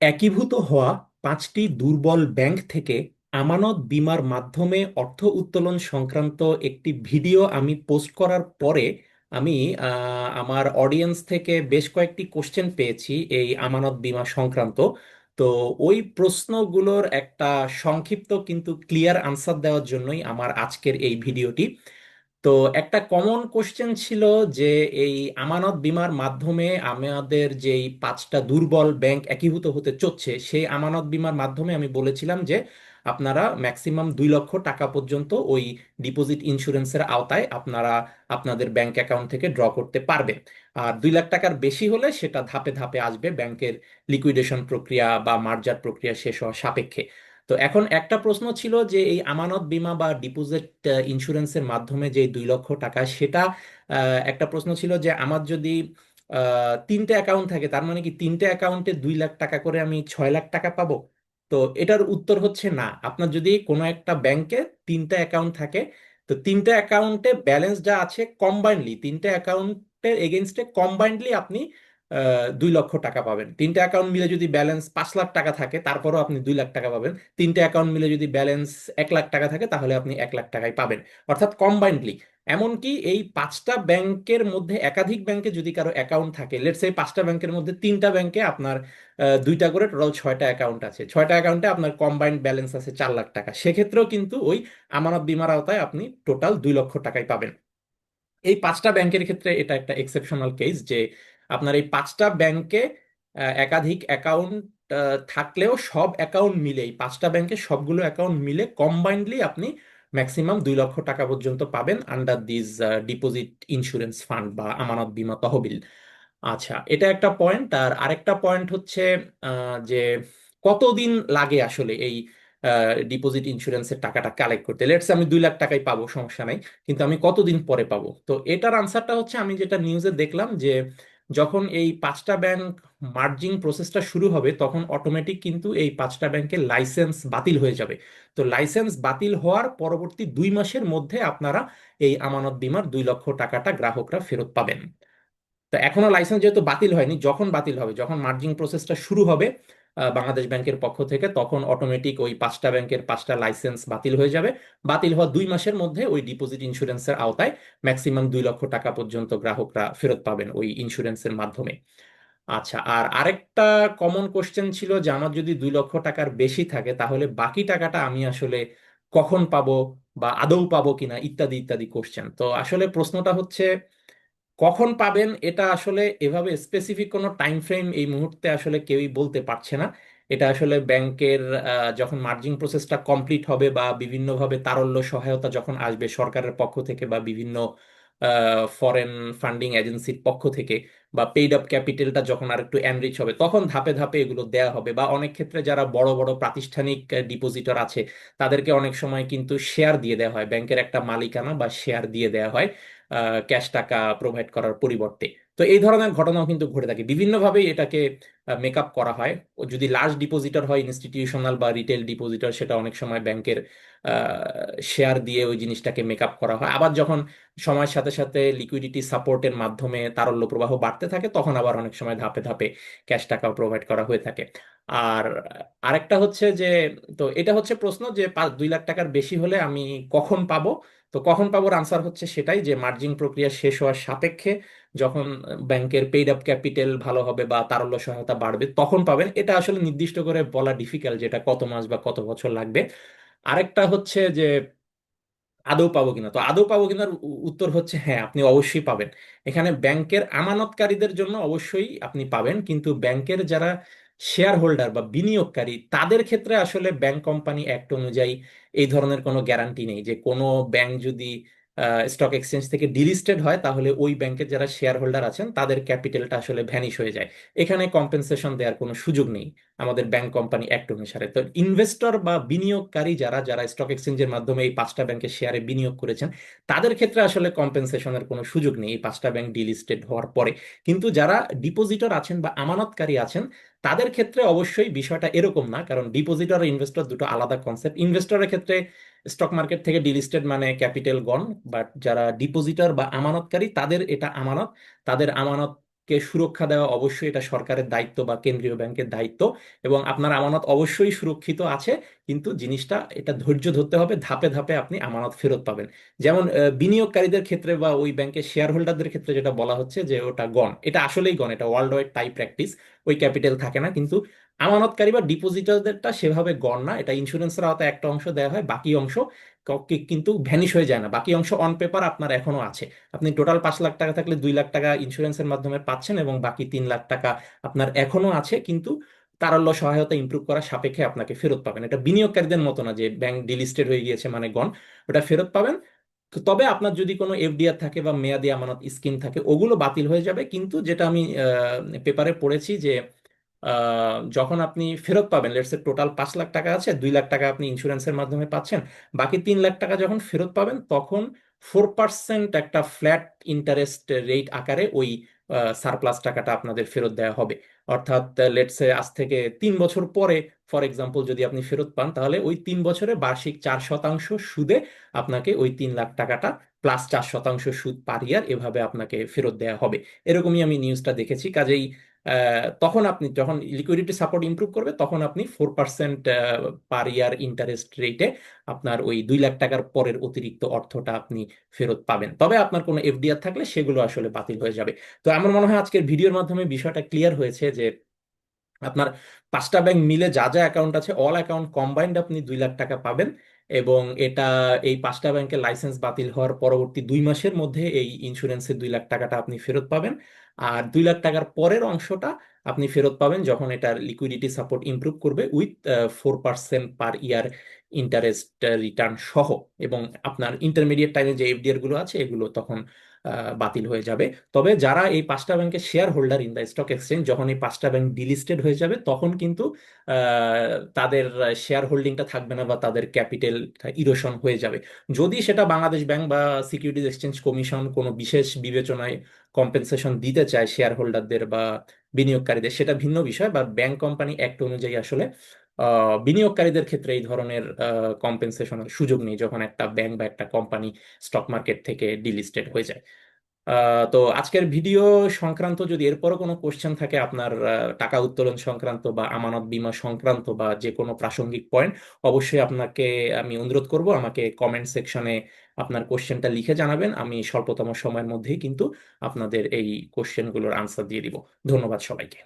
একীভূত হওয়া পাঁচটি দুর্বল ব্যাংক থেকে আমানত বীমার মাধ্যমে অর্থ উত্তোলন সংক্রান্ত একটি ভিডিও আমি পোস্ট করার পরে আমি আমার অডিয়েন্স থেকে বেশ কয়েকটি কোশ্চেন পেয়েছি এই আমানত বীমা সংক্রান্ত। তো ওই প্রশ্নগুলোর একটা সংক্ষিপ্ত কিন্তু ক্লিয়ার আনসার দেওয়ার জন্যই আমার আজকের এই ভিডিওটি। তো একটা কমন কোশ্চেন ছিল যে এই আমানত বীমার মাধ্যমে আমাদের যে এই পাঁচটা দুর্বল ব্যাংক একীভূত হতে চলছে, সেই আমানত বীমার মাধ্যমে আমি বলেছিলাম যে আপনারা ম্যাক্সিমাম দুই লক্ষ টাকা পর্যন্ত ওই ডিপোজিট ইন্স্যুরেন্সের আওতায় আপনারা আপনাদের ব্যাংক অ্যাকাউন্ট থেকে ড্র করতে পারবেন। আর দুই লাখ টাকার বেশি হলে সেটা ধাপে ধাপে আসবে ব্যাংকের লিকুইডেশন প্রক্রিয়া বা মার্জার প্রক্রিয়া শেষ হওয়া সাপেক্ষে। তো এখন একটা প্রশ্ন ছিল যে এই আমানত বীমা বা ডিপোজিট ইন্স্যুরেন্সের মাধ্যমে যে দুই লক্ষ টাকা, সেটা একটা প্রশ্ন ছিল যে আমার যদি তিনটে অ্যাকাউন্ট থাকে, তার মানে কি তিনটে অ্যাকাউন্টে দুই লাখ টাকা করে আমি ছয় লাখ টাকা পাবো? তো এটার উত্তর হচ্ছে না। আপনার যদি কোনো একটা ব্যাংকে তিনটা অ্যাকাউন্ট থাকে, তো তিনটা অ্যাকাউন্টে ব্যালেন্স যা আছে কম্বাইনলি তিনটা অ্যাকাউন্টের এগেনস্টে কম্বাইনলি আপনি দুই লক্ষ টাকা পাবেন। তিনটা অ্যাকাউন্ট মিলে যদি ব্যালেন্স পাঁচ লাখ টাকা থাকে, তারপরও আপনি দুই লাখ টাকা পাবেন। তিনটে অ্যাকাউন্ট মিলে যদি ব্যালেন্স এক লাখ টাকা থাকে, তাহলে আপনি এক লাখ টাকাই পাবেন। অর্থাৎ কম্বাইন্ডলি এমনকি এই পাঁচটা ব্যাংকের মধ্যে একাধিক ব্যাংকে যদি কারও অ্যাকাউন্ট থাকে লেটস এই পাঁচটা ব্যাংকের মধ্যে তিনটা ব্যাংকে আপনার দুইটা করে টোটাল ছয়টা অ্যাকাউন্ট আছে। ছয়টা অ্যাকাউন্টে আপনার কম্বাইন্ড ব্যালেন্স আছে চার লাখ টাকা। সেক্ষেত্রেও কিন্তু ওই আমানত বীমার আওতায় আপনি টোটাল দুই লক্ষ টাকাই পাবেন। এই পাঁচটা ব্যাংকের ক্ষেত্রে এটা একটা এক্সেপশনাল কেস যে আপনার এই পাঁচটা ব্যাংকে একাধিক অ্যাকাউন্ট থাকলেও সব অ্যাকাউন্ট মিলে, এই পাঁচটা ব্যাংকে সবগুলো অ্যাকাউন্ট মিলে কম্বাইন্ডলি আপনি ম্যাক্সিমাম দুই লক্ষ টাকা পর্যন্ত পাবেন under this deposit insurance fund বা আমানত বীমা তহবিল। আচ্ছা এটা একটা পয়েন্ট আর আরেকটা পয়েন্ট হচ্ছে যে কতদিন লাগে আসলে এই ডিপোজিট ইন্স্যুরেন্সের টাকাটা কালেক্ট করতে? লেটস আমি দুই লাখ টাকাই পাবো, সমস্যা নাই, কিন্তু আমি কতদিন পরে পাবো? তো এটার আনসারটা হচ্ছে, আমি যেটা নিউজে দেখলাম যে যখন এই পাঁচটা ব্যাংক মার্জিং প্রসেসটা শুরু হবে, তখন অটোমেটিক কিন্তু এই পাঁচটা ব্যাংকের লাইসেন্স বাতিল হয়ে যাবে। তো লাইসেন্স বাতিল হওয়ার পরবর্তী দুই মাসের মধ্যে আপনারা এই আমানত বিমার দুই লক্ষ টাকাটা গ্রাহকরা ফেরত পাবেন। তো এখনও লাইসেন্স যেহেতু বাতিল হয়নি, যখন বাতিল হবে, যখন মার্জিং প্রসেসটা শুরু হবে বাংলাদেশ ব্যাংকের পক্ষ থেকে তখন অটোমেটিক ওই পাঁচটা ব্যাংকের পাঁচটা লাইসেন্স বাতিল হয়ে যাবে। বাতিল হওয়া দুই মাসের মধ্যে ওই ডিপোজিট ইন্স্যুরেন্সের আওতায় ম্যাক্সিমাম দুই লক্ষ টাকা পর্যন্ত গ্রাহকরা ফেরত পাবেন ওই ইন্স্যুরেন্সের মাধ্যমে। আচ্ছা আর আরেকটা কমন কোশ্চেন ছিল যে আমার যদি দুই লক্ষ টাকার বেশি থাকে, তাহলে বাকি টাকাটা আমি আসলে কখন পাবো বা আদৌ পাবো কিনা, ইত্যাদি ইত্যাদি কোশ্চেন তো আসলে প্রশ্নটা হচ্ছে কখন পাবেন এটা আসলে এভাবে স্পেসিফিক কোনো টাইম ফ্রেম এই মুহূর্তে আসলে কেউই বলতে পারছে না। এটা আসলে ব্যাংকের যখন মার্জিং প্রসেসটা কমপ্লিট হবে বা বিভিন্নভাবে তারল্য সহায়তা যখন আসবে সরকারের পক্ষ থেকে বা বিভিন্ন ফরেন ফান্ডিং এজেন্সির পক্ষ থেকে বা পেইড আপ ক্যাপিটালটা যখন আর একটু এনরিচ হবে, তখন ধাপে ধাপে এগুলো দেয়া হবে বা অনেক ক্ষেত্রে যারা বড় বড় প্রাতিষ্ঠানিক ডিপোজিটর আছে, তাদেরকে অনেক সময় কিন্তু শেয়ার দিয়ে দেওয়া হয়। ব্যাংকের একটা মালিকানা বা শেয়ার দিয়ে দেওয়া হয়। ক্যাশ টাকা প্রোভাইড করার পরিবর্তে। তো এই ধরনের ঘটনাও কিন্তু ঘটে থাকে। বিভিন্নভাবেই এটাকে মেকআপ করা হয়। যদি লার্জ ডিপোজিটর হয় ইনস্টিটিউশনাল বা রিটেল ডিপোজিটর সেটা অনেক সময় ব্যাংকের শেয়ার দিয়ে ওই জিনিসটাকে মেকআপ করা হয়। আবার যখন সময়ের সাথে সাথে লিকুইডিটি সাপোর্টের মাধ্যমে তারল্য প্রবাহ বাড়তে থাকে, তখন আবার অনেক সময় ধাপে ধাপে ক্যাশ টাকা প্রোভাইড করা হয়ে থাকে। আর আরেকটা হচ্ছে যে, তো এটা হচ্ছে প্রশ্ন যে, পাঁচ, দুই লাখ টাকার বেশি হলে আমি কখন পাবো? তো কখন পাবোর আনসার হচ্ছে সেটাই যে, মার্জিং প্রক্রিয়া শেষ হওয়ার সাপেক্ষে যখন ব্যাংকের পেইড আপ ক্যাপিটাল ভালো হবে বা তারল্য সহায়তা বাড়বে, তখন পাবেন। এটা আসলে নির্দিষ্ট করে বলা ডিফিকাল্ট যেটা কত মাস বা কত বছর লাগবে। আরেকটা হচ্ছে যে, আদৌ পাবো কিনা? তো আদৌ পাবো কিনার উত্তর হচ্ছে হ্যাঁ আপনি অবশ্যই পাবেন। এখানে ব্যাংকের আমানতকারীদের জন্য অবশ্যই আপনি পাবেন, কিন্তু ব্যাংকের যারা শেয়ার হোল্ডার বা বিনিয়োগকারী, তাদের ক্ষেত্রে আসলে ব্যাংক কোম্পানি অ্যাক্ট অনুযায়ী এই ধরনের কোনো গ্যারান্টি নেই যে কোনো ব্যাংক যদি স্টক এক্সচেঞ্জ থেকে ডিলিস্টেড হয়, তাহলে ওই ব্যাংকের যারা শেয়ার হোল্ডার আছেন, তাদের ক্যাপিটালটা আসলে ভ্যানিশ হয়ে যায়। এখানে কম্পেনসেশন দেওয়ার কোনো সুযোগ নেই, আমাদের ব্যাংক কোম্পানি অ্যাক্ট অনুসারে। তো ইনভেস্টর বা বিনিয়োগকারী যারা যারা স্টক এক্সচেঞ্জের মাধ্যমে এই পাঁচটা ব্যাংকের শেয়ারে বিনিয়োগ করেছেন, তাদের ক্ষেত্রে আসলে কম্পেনসেশনের কোনো সুযোগ নেই এই পাঁচটা ব্যাংক ডিলিস্টেড হওয়ার পরে। কিন্তু যারা ডিপোজিটর আছেন বা আমানতকারী আছেন, তাদের ক্ষেত্রে অবশ্যই বিষয়টা এরকম না, কারণ ডিপোজিটর আর ইনভেস্টর দুটো আলাদা কনসেপ্ট ইনভেস্টরের ক্ষেত্রে স্টক মার্কেট থেকে ডিলিস্টেড মানে ক্যাপিটাল গন বাট যারা ডিপোজিটর বা আমানতকারী, তাদের এটা আমানত। তাদের আমানত কে সুরক্ষা দেওয়া অবশ্যই এটা সরকারের দায়িত্ব বা কেন্দ্রীয় ব্যাংকের দায়িত্ব, এবং আপনার আমানত অবশ্যই সুরক্ষিত আছে, কিন্তু জিনিসটা এটা ধৈর্য ধরতে হবে, ধাপে ধাপে আপনি আমানত ফেরত পাবেন। যেমন বিনিয়োগকারীদের ক্ষেত্রে বা ওই ব্যাংকের শেয়ার হোল্ডারদের ক্ষেত্রে যেটা বলা হচ্ছে যে ওটা গণ এটা আসলেই গণ এটা ওয়ার্ল্ড ওয়াইড টাই প্র্যাকটিস ওই ক্যাপিটাল থাকে না, কিন্তু আমানতকারী বা ডিপোজিটরদেরটা সেভাবে গণ না। এটা ইন্স্যুরেন্সের আওতায় একটা অংশ দেওয়া হয়, বাকি অংশ কিন্তু ভ্যানিশ হয়ে যায় না। বাকি অংশ অন পেপার আপনার এখনও আছে। আপনি টোটাল পাঁচ লাখ টাকা থাকলে দুই লাখ টাকা ইন্স্যুরেন্সের মাধ্যমে পাচ্ছেন এবং বাকি তিন লাখ টাকা আপনার এখনও আছে, কিন্তু তারল্য সহায়তা ইমপ্রুভ করার সাপেক্ষে আপনাকে ফেরত পাবেন। এটা বিনিয়োগকারীদের মতো না যে ব্যাংক ডিলিস্টেড হয়ে গিয়েছে মানে গণ ওটা ফেরত পাবেন। তবে আপনার যদি কোনো এফডিআর থাকে বা মেয়াদি আমানত স্কিম থাকে, ওগুলো বাতিল হয়ে যাবে। কিন্তু যেটা আমি পেপারে পড়েছি যে যখন আপনি ফেরত পাবেন লেটস টোটাল পাঁচ লাখ টাকা আছে, দুই লাখ টাকা আপনি ইন্স্যুরেন্সের মাধ্যমে পাচ্ছেন, বাকি তিন লাখ টাকা যখন ফেরত পাবেন, তখন ফোর পার্সেন্ট একটা ফ্ল্যাট ইন্টারেস্ট রেট আকারে ওই সারপ্লাস টাকাটা আপনাদের ফেরত দেওয়া হবে। অর্থাৎ লেটসে আজ থেকে তিন বছর পরে ফর এক্সাম্পল যদি আপনি ফেরত পান, তাহলে ওই তিন বছরে বার্ষিক চার শতাংশ সুদে আপনাকে ওই তিন লাখ টাকাটা প্লাস চার শতাংশ সুদ পার ইয়ার এভাবে আপনাকে ফেরত দেওয়া হবে। এরকমই আমি নিউজটা দেখেছি। কাজেই তখন আপনি যখন লিকুইডিটি সাপোর্ট ইম্প্রুভ করবে, তখন আপনি four percent per year interest রেটে আপনার ওই দুই লাখ টাকার পরের অতিরিক্ত অর্থটা আপনি ফেরত পাবেন। তবে আপনার কোনো এফডিআর থাকলে সেগুলো আসলে বাতিল হয়ে যাবে। তো আমার মনে হয় আজকের ভিডিওর মাধ্যমে বিষয়টা ক্লিয়ার হয়েছে যে আপনার পাঁচটা ব্যাংক মিলে যা যা অ্যাকাউন্ট আছে অল অ্যাকাউন্ট কম্বাইন্ড আপনি দুই লাখ টাকা পাবেন এবং এটা, এই পাঁচটা ব্যাংকের লাইসেন্স বাতিল হওয়ার পরবর্তী দুই মাসের মধ্যে এই ইন্স্যুরেন্সের দুই লাখ টাকাটা আপনি ফেরত পাবেন। আর দুই লাখ টাকার পরের অংশটা আপনি ফেরত পাবেন যখন এটার লিকুইডিটি সাপোর্ট ইমপ্রুভ করবে with four percent per year interest return সহ এবং আপনার ইন্টারমিডিয়েট টাইমে যে এফডিআরগুলো আছে, এগুলো তখন বাতিল হয়ে যাবে। তবে যারা এই পাঁচটা ব্যাংকের share holder in the stock exchange যখন এই পাঁচটা ব্যাংক ডিলিস্টেড হয়ে যাবে, তখন কিন্তু তাদের শেয়ার হোল্ডিংটা থাকবে না বা তাদের ক্যাপিটাল ইরোশন হয়ে যাবে। যদি সেটা বাংলাদেশ ব্যাংক বা সিকিউরিটিজ এক্সচেঞ্জ কমিশন কোনো বিশেষ বিবেচনায় কম্পেনসেশন দিতে চায় শেয়ার হোল্ডারদের বা বিনিয়োগকারীদের, সেটা ভিন্ন বিষয়। বা ব্যাংক কোম্পানি অ্যাক্ট অনুযায়ী আসলে বিনিয়োগকারীদের ক্ষেত্রে এই ধরনের কম্পেনসেশনের সুযোগ নেই যখন একটা ব্যাংক বা একটা কোম্পানি স্টক মার্কেট থেকে ডিলিস্টেড হয়ে যায়। তো আজকের ভিডিও সংক্রান্ত যদি এরপরও কোনো কোশ্চেন থাকে আপনার টাকা উত্তোলন সংক্রান্ত বা আমানত বীমা সংক্রান্ত বা যে কোনো প্রাসঙ্গিক পয়েন্ট অবশ্যই আপনাকে আমি অনুরোধ করব, আমাকে কমেন্ট সেকশনে আপনার কোশ্চেনটা লিখে জানাবেন। আমি স্বল্পতম সময়ের মধ্যেই কিন্তু আপনাদের এই কোশ্চেনগুলোর আনসার দিয়ে দিব। ধন্যবাদ সবাইকে।